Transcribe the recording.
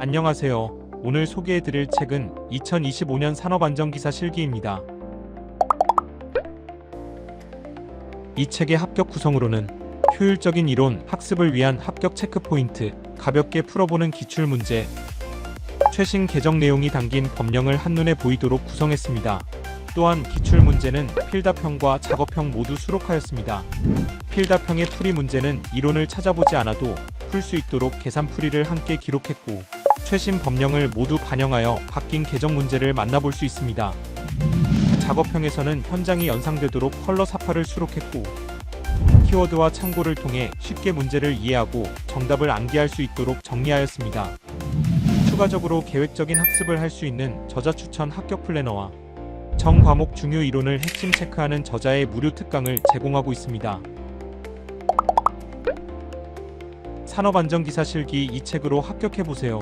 안녕하세요. 오늘 소개해드릴 책은 2025년 산업안전기사 실기입니다. 이 책의 합격 구성으로는 효율적인 이론 학습을 위한 합격 체크 포인트, 가볍게 풀어보는 기출 문제, 최신 개정 내용이 담긴 법령을 한눈에 보이도록 구성했습니다. 또한 기출 문제는 필답형과 작업형 모두 수록하였습니다. 필답형의 풀이 문제는 이론을 찾아보지 않아도 풀 수 있도록 계산풀이를 함께 기록했고 최신 법령을 모두 반영하여 바뀐 개정 문제를 만나볼 수 있습니다. 작업형에서는 현장이 연상되도록 컬러 사파를 수록했고 키워드와 참고를 통해 쉽게 문제를 이해하고 정답을 암기할 수 있도록 정리하였습니다. 추가적으로 계획적인 학습을 할 수 있는 저자 추천 합격 플래너와 정 과목 중요 이론을 핵심 체크하는 저자의 무료 특강을 제공하고 있습니다. 산업안전기사 실기 이 책으로 합격해 보세요.